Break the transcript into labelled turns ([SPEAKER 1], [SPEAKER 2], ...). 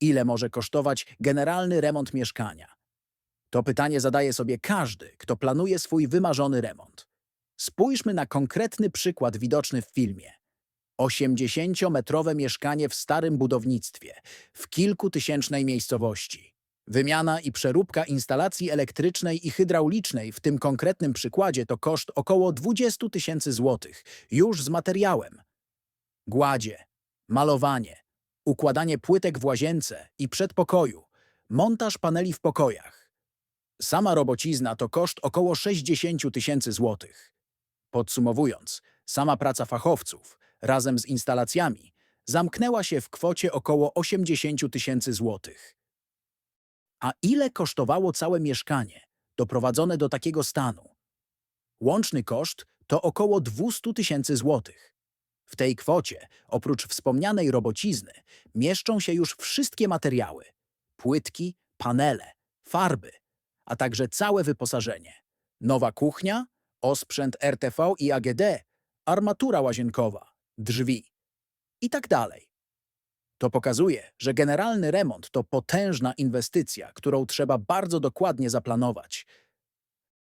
[SPEAKER 1] Ile może kosztować generalny remont mieszkania? To pytanie zadaje sobie każdy, kto planuje swój wymarzony remont. Spójrzmy na konkretny przykład widoczny w filmie. 80-metrowe mieszkanie w starym budownictwie, w kilkutysięcznej miejscowości. Wymiana i przeróbka instalacji elektrycznej i hydraulicznej w tym konkretnym przykładzie to koszt około 20 tysięcy złotych, już z materiałem. Gładzie, malowanie, układanie płytek w łazience i przedpokoju, montaż paneli w pokojach. Sama robocizna to koszt około 60 tysięcy złotych. Podsumowując, sama praca fachowców razem z instalacjami zamknęła się w kwocie około 80 tysięcy złotych. A ile kosztowało całe mieszkanie doprowadzone do takiego stanu? Łączny koszt to około 200 tysięcy złotych. W tej kwocie, oprócz wspomnianej robocizny, mieszczą się już wszystkie materiały: płytki, panele, farby, a także całe wyposażenie. Nowa kuchnia, osprzęt RTV i AGD, armatura łazienkowa, drzwi i tak dalej. To pokazuje, że generalny remont to potężna inwestycja, którą trzeba bardzo dokładnie zaplanować,